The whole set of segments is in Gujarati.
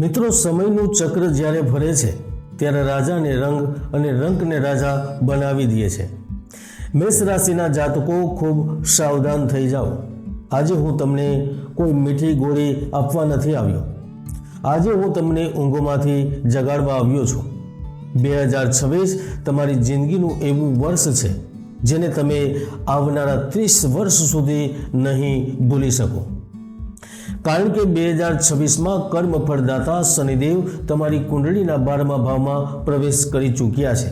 મિત્રો, સમયનું ચક્ર જ્યારે ફરે છે, ત્યારે રાજાને રંગ અને રંગને રાજા બનાવી દે છે. મેષ રાશિના જાતકો ખૂબ સાવધાન થઈ જાઓ. આજે હું તમને કોઈ મીઠી ગોળી આપવા નથી આવ્યો. આજે હું તમને ઊંઘોમાંથી જગાડવા આવ્યો છું. બે હજાર છવ્વીસ તમારી જિંદગીનું એવું વર્ષ છે, જેને તમે આવનારા ત્રીસ વર્ષ સુધી નહીં ભૂલી શકો. કારણ કે બે હજાર છવ્વીસમાં કર્મ ફળદાતા શનિદેવ તમારી કુંડળીના બારમા ભાવમાં પ્રવેશ કરી ચૂક્યા છે.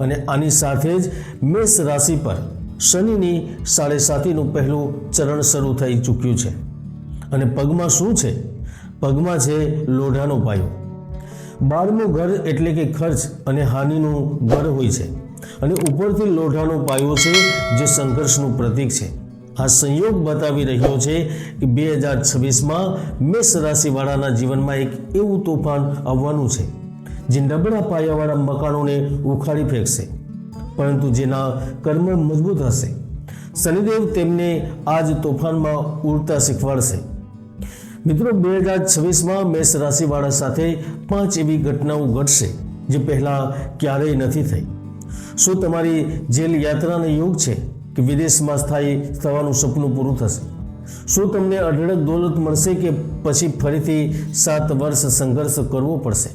અને આની સાથે જ મેષ રાશિ પર શનિની સાડે સાતીનું પહેલું ચરણ શરૂ થઈ ચૂક્યું છે. અને પગમાં શું છે? પગમાં છે લોઢાનો પાયો. બારમું ઘર એટલે કે ખર્ચ અને હાનિનું ઘર હોય છે. અને ઉપરથી લોઢાનો પાયો છે જે સંઘર્ષનું પ્રતીક છે. આ સંયોગ બતાવી રહ્યો છે કે બે હજાર છવ્વીસમાં મેષ રાશિવાળાના જીવનમાં એક એવું તોફાન આવવાનું છે, જે નબળા પાયાવાળા મકાનોને ઉખાડી ફેંકશે. પરંતુ જેના કર્મ મજબૂત હશે, શનિદેવ તેમને આ જ તોફાનમાં ઉડતા શીખવાડશે. મિત્રો, બે હજાર છવ્વીસમાં મેષ રાશિવાળા સાથે પાંચ એવી ઘટનાઓ ઘટશે, જે પહેલાં ક્યારેય નથી થઈ. શું તમારી જેલ યાત્રાનો યોગ છે? કે વિદેશમાં સ્થાયી થવાનું સપનું પૂરું થશે. શું તમને અઢળક દોલત મળશે કે પછી ફરીથી સાત વર્ષ સંઘર્ષ કરવો પડશે?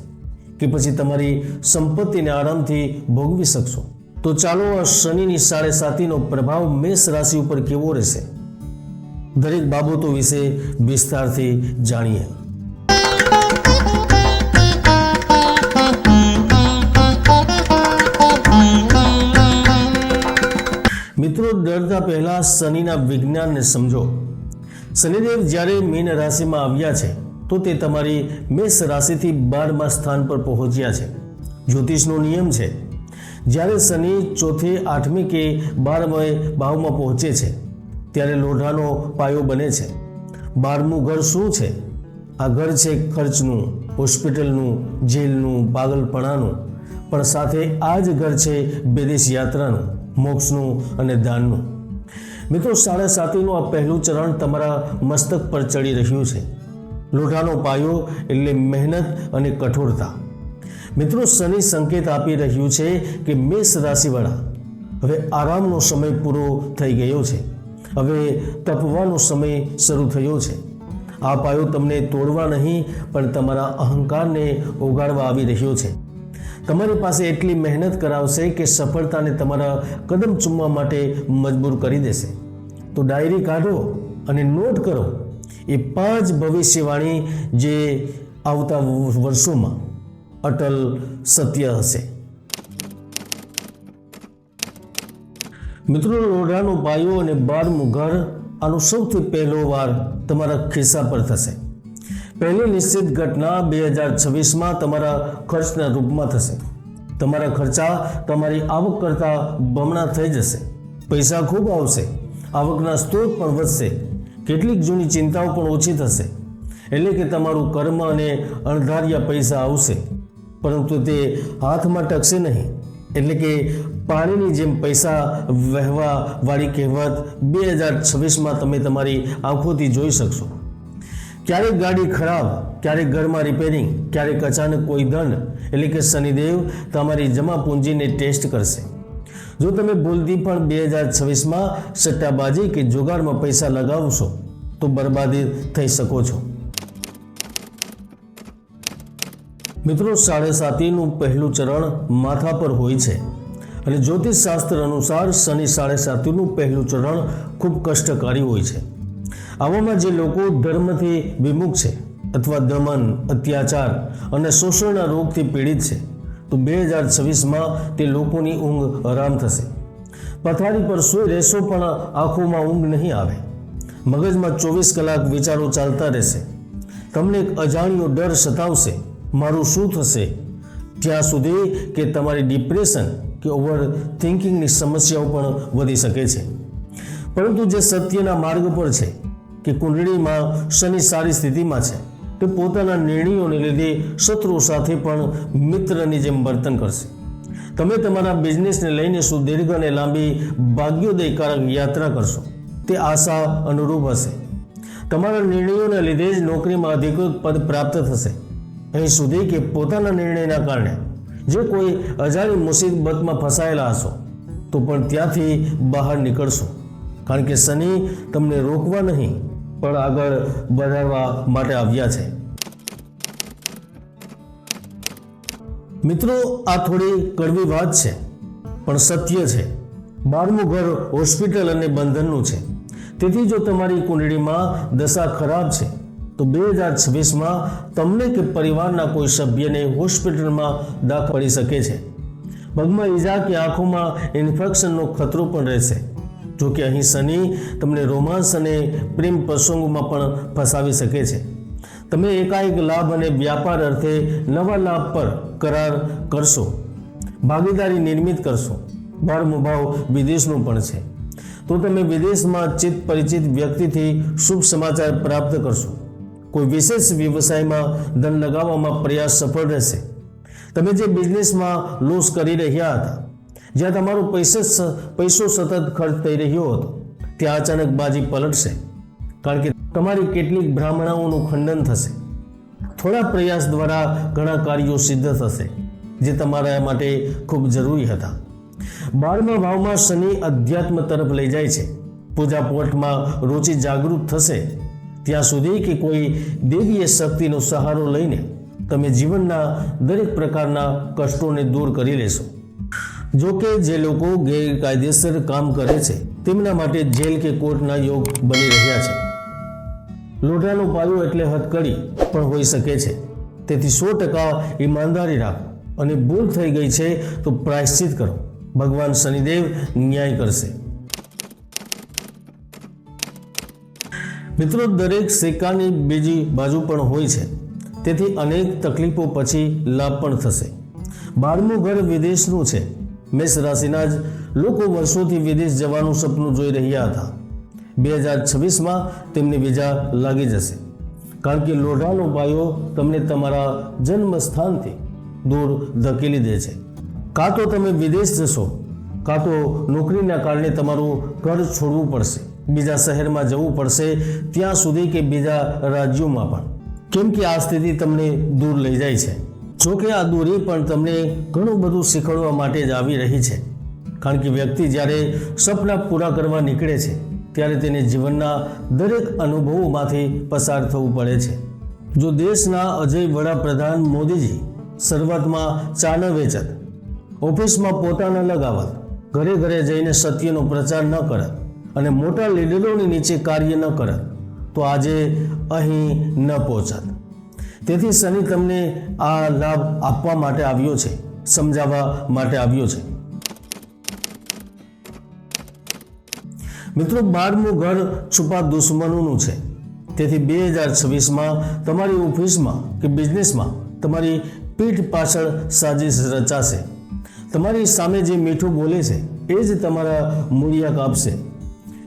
કે પછી તમારી સંપત્તિને આરામથી ભોગવી શકશો? તો ચાલો આ શનિની સાડે સાતીનો પ્રભાવ મેષ રાશિ ઉપર કેવો રહેશે? દરેક બાબતો વિશે વિસ્તારથી જાણીએ. મિત્રો, ડરતા પહેલા શનિના વિજ્ઞાનને સમજો. શનિદેવ જ્યારે મીન રાશિમાં આવ્યા છે, તો તે તમારી મેષ રાશિથી બારમા સ્થાન પર પહોંચ્યા છે. જ્યોતિષનો નિયમ છે, જ્યારે શનિ ચોથી, આઠમી કે બારમય ભાવમાં પહોંચે છે, ત્યારે લોઢાનો પાયો બને છે. બારમું ઘર શું છે? આ ઘર છે ખર્ચનું, હોસ્પિટલનું, જેલનું, પાગલપણાનું, પણ સાથે આ જ ઘર છે વિદેશ યાત્રાનું. મોક્ષનું અને દાનનું. મિત્રો, સાડા સાતીનું આ પહેલું ચરણ તમારા મસ્તક પર ચડી રહ્યું છે. લોઢાનો પાયો એટલે મહેનત અને કઠોરતા. મિત્રો, શનિ સંકેત આપી રહ્યું છે કે મેષ રાશિવાળા, હવે આરામનો સમય પૂરો થઈ ગયો છે. હવે તપવાનો સમય શરૂ થયો છે. આ પાયો તમને તોડવા નહીં, પણ તમારા અહંકારને ઓગાળવા આવી રહ્યો છે. તમારી પાસે એટલી મહેનત કરાવશે કે સફળતાને તમારા કદમ ચૂમવા માટે મજબૂર કરી દેશે. તો ડાયરી કાઢો અને નોટ કરો. એ પાંચ ભવિષ્યવાણી જે આવતા વર્ષોમાં અટલ સત્ય હશે. મિત્રો, લોઢાનો પાયો અને બારમું ઘર આનો સૌથી પહેલો વાર તમારા ખિસ્સા પર થશે. પહેલી નિશ્ચિત ઘટના બે હજાર છવ્વીસમાં તમારા ખર્ચના રૂપમાં થશે. તમારા ખર્ચા તમારી આવક કરતાં બમણા થઈ જશે. પૈસા ખૂબ આવશે. આવકના સ્ત્રોત પણ વધશે. કેટલીક જૂની ચિંતાઓ પણ ઓછી થશે. એટલે કે તમારું કર્મ અને અણધાર્યા પૈસા આવશે. પરંતુ તે હાથમાં ટકશે નહીં. એટલે કે પાણીની જેમ પૈસા વહેવા વાળી કહેવત બે હજાર છવ્વીસમાં તમે તમારી આંખોથી જોઈ શકશો. ક્યારેક ગાડી ખરાબ, ક્યારેક ઘરમાં રિપેરિંગ ક્યારેક અચાનક કોઈ દંડ, એટલે કે શનિદેવ તમારી જમા પૂંજીને ટેસ્ટ કરશે. જો તમે ભૂલથી પણ બે હજાર છવ્વીસમાં સટ્ટાબાજી કે જુગારમાં પૈસા લગાવશો, તો બરબાદી થઈ શકો છો. મિત્રો સાડે સાતીનું પહેલું ચરણ માથા પર હોય છે. અને જ્યોતિષ શાસ્ત્ર અનુસાર શનિ સાડે સાતીનું પહેલું ચરણ ખૂબ કષ્ટકારી હોય છે. આવામાં જે લોકો ધર્મથી વિમુખ છે અથવા દમન, અત્યાચાર અને શોષણના રોગથી પીડિત છે, તો બે હજાર છવ્વીસમાં તે લોકોની ઊંઘ હરામ થશે. પથારી પર સૂઈ રહેશો પણ આંખોમાં ઊંઘ નહીં આવે. મગજમાં ચોવીસ કલાક વિચારો ચાલતા રહેશે. તમને એક અજાણ્યો ડર સતાવશે, મારું શું થશે? ત્યાં સુધી કે તમારી ડિપ્રેશન કે ઓવર થિંકિંગની સમસ્યાઓ પણ વધી શકે છે. પરંતુ જે સત્યના માર્ગ પર છે કે કુંડળીમાં શનિ સારી સ્થિતિમાં છે, તે પોતાના નિર્ણયોને લીધે શત્રુઓ સાથે પણ મિત્રની જેમ વર્તન કરશે. તમે તમારા બિઝનેસને લઈને સુદીર્ઘ અને લાંબી ભાગ્યોદયકારક યાત્રા કરશો. તે આશા અનુરૂપ હશે. તમારા નિર્ણયોને લીધે જ નોકરીમાં અધિકૃત પદ પ્રાપ્ત થશે. અહીં સુધી કે પોતાના નિર્ણયના કારણે, જે કોઈ અજાણી મુસીબતમાં ફસાયેલા હશો, તો પણ ત્યાંથી બહાર નીકળશો. કારણ કે શનિ તમને રોકવા નહીં પણ આગળ વધારવા માટે આવ્યા છે. મિત્રો, આ થોડી કડવી વાત છે, પણ સત્ય છે. બારમું ઘર હોસ્પિટલ અને બંધનનું છે. તેથી જો તમારી કુંડળીમાં દશા ખરાબ છે, તો બે હજાર છવ્વીસમાં તમને કે પરિવારના કોઈ સભ્યને હોસ્પિટલમાં દાખલ પડી શકે છે. પગમાં ઈજા કે આંખોમાં ઇન્ફેક્શનનો ખતરો પણ રહેશે. જો કે અહીં શનિ તમને રોમાંસ અને પ્રેમ પ્રસંગોમાં પણ ફસાવી શકે છે. તમે એકાએક લાભ અને વ્યાપાર અર્થે નવા લાભ પર કરાર કરશો. ભાગીદારી નિર્મિત કરશો. બારમો ભાવ વિદેશનો પણ છે. તો તમે વિદેશમાં ચિત પરિચિત વ્યક્તિથી શુભ સમાચાર પ્રાપ્ત કરશો. કોઈ વિશેષ વ્યવસાયમાં ધન લગાવવામાં પ્રયાસ સફળ રહેશે. તમે જે બિઝનેસમાં લોસ કરી રહ્યા હતા જ્યાં તમારો પૈસે પૈસો સતત ખર્ચ થઈ રહ્યો હતો, ત્યાં અચાનક બાજી પલટશે. કારણ કે તમારી કેટલીક બ્રાહ્મણાઓનું ખંડન થશે. થોડા પ્રયાસ દ્વારા ઘણા કાર્યો સિદ્ધ થશે, જે તમારા માટે ખૂબ જરૂરી હતા. બારમા ભાવમાં શનિ અધ્યાત્મ તરફ લઈ જાય છે. પૂજા પાઠમાં રુચિ જાગૃત થશે. ત્યાં સુધી કે કોઈ દેવીય શક્તિનો સહારો લઈને તમે જીવનના દરેક પ્રકારના કષ્ટોને દૂર કરી લેશો. જો કે જે લોકો ગેરકાયદેસર કામ કરે છે, તેમના માટે જેલ કે કોર્ટના યોગ બની રહ્યા છે. લોઢાનો પાયો એટલે હથકડી પણ હોઈ શકે છે. તેથી સો ટકા ઈમાનદારી રાખો અને ભૂલ થઈ ગઈ છે તો પ્રાયશ્ચિત કરો. ભગવાન શનિદેવ ન્યાય કરશે. મિત્રો, દરેક સિક્કાની બીજી બાજુ પણ હોય છે. તેથી અનેક તકલીફો પછી લાભ પણ થશે. બારમું ઘર વિદેશનું છે. મેષ રાશિના જ લોકો વર્ષોથી વિદેશ જવાનું સપનું જોઈ રહ્યા હતા. બે હજાર છવ્વીસમાં તેમની વિઝા લાગી જશે. કારણ કે લોઢાનો પાયો તમને તમારા જન્મસ્થાનથી દૂર ધકેલી દે છે. કાં તો તમે વિદેશ જશો, કાં તો નોકરીના કારણે તમારું ઘર છોડવું પડશે, બીજા શહેરમાં જવું પડશે, ત્યાં સુધી કે બીજા રાજ્યોમાં પણ. કેમ કે આ સ્થિતિ તમને દૂર લઈ જાય છે. જો કે આ દોરી પણ તમને ઘણું બધું શીખવવા માટે જ આવી રહી છે. કારણ કે વ્યક્તિ જ્યારે સપના પૂરા કરવા નીકળે છે, ત્યારે તેને જીવનના દરેક અનુભવોમાંથી પસાર થવું પડે છે. જો દેશના અજય વડાપ્રધાન મોદીજી શરૂઆતમાં ચા ન વેચત, ઓફિસમાં પોતાના લગાવત, ઘરે ઘરે જઈને સત્યનો પ્રચાર ન કરત અને મોટા લીડરોની નીચે કાર્ય ન કરત, તો આજે અહીં ન પહોંચત. તેથી શનિ તમને આ લાભ આપવા માટે આવ્યો છે, સમજાવવા માટે આવ્યો છે. મિત્રો, બારમું ઘર છુપા દુશ્મનોનું છે. તેથી બે હજાર છવ્વીસમાં તમારી ઓફિસમાં કે બિઝનેસમાં તમારી પીઠ પાછળ સાજિશ રચાશે. તમારી સામે જે મીઠું બોલે છે, એ જ તમારા મૂળિયા કાપશે.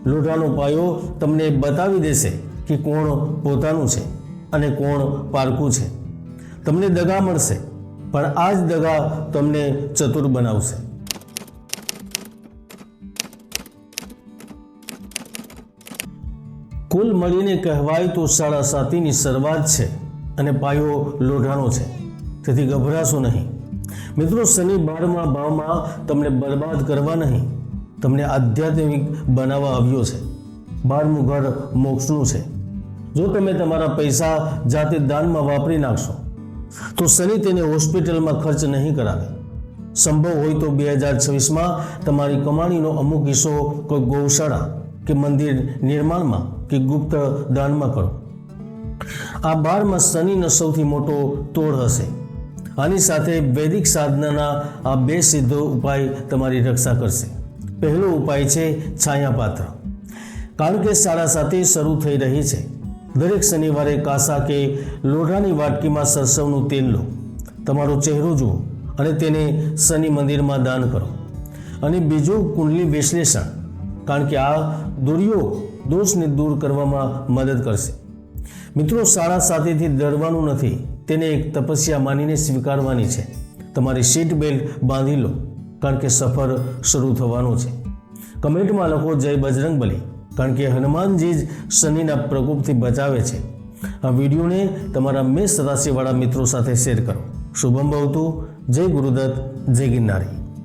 લોઢાનો પાયો તમને બતાવી દેશે કે કોણ પોતાનું છે. અને કોણ પારકું છે. તમને દગા મળશે, પણ આ જ દગા તમને ચતુર બનાવશે. કુલ મળીને કહેવાય તો સાડા સાતીની શરૂઆત છે અને પાયો લોઢાનો છે. તેથી ગભરાશો નહીં. મિત્રો, શનિ બારમા ભાવમાં તમને બરબાદ કરવા નહીં. તમને આધ્યાત્મિક બનાવવા આવ્યો છે. બારમું ઘર મોક્ષનું છે. જો તમે તમારા પૈસા જાતે દાનમાં વાપરી નાખશો, તો શનિ તેને હોસ્પિટલમાં ખર્ચ નહીં કરાવે. સંભવ હોય તો બે હજાર છવ્વીસમાં તમારી કમાણીનો અમુક હિસ્સો કોઈ ગૌશાળા કે મંદિર નિર્માણમાં કે ગુપ્ત દાનમાં કરો. આ બારમાં શનિનો સૌથી મોટો તોડ હશે. આની સાથે વૈદિક સાધનાના આ બે સિદ્ધો ઉપાય તમારી રક્ષા કરશે. પહેલો ઉપાય છે છાયાપાત્ર. કારણ કે સાડા સાતે શરૂ થઈ રહી છે. દરેક શનિવારે કાસા કે લોઢાની વાટકીમાં સરસવનું તેલ લો. તમારો ચહેરો જુઓ અને તેને શનિ મંદિરમાં દાન કરો. અને બીજું કુંડલી વિશ્લેષણ, કારણ કે આ દોરીઓ દોષને દૂર કરવામાં મદદ કરશે. મિત્રો શાળા સાથેથી ડરવાનું નથી, તેને એક તપસ્યા માનીને સ્વીકારવાની છે. તમારી સીટ બેલ્ટ બાંધી લો, કારણ કે સફર શરૂ થવાનો છે. કમેન્ટમાં લખો, જય બજરંગ બલી કારણ કે હનુમાનજી જ શનિના પ્રકોપથી બચાવે છે. આ વિડીયોને તમારા મેષ રાશિવાળા મિત્રો સાથે શેર કરો. શુભમ ભવતું. જય ગુરુદત્ત. જય ગિરનારી.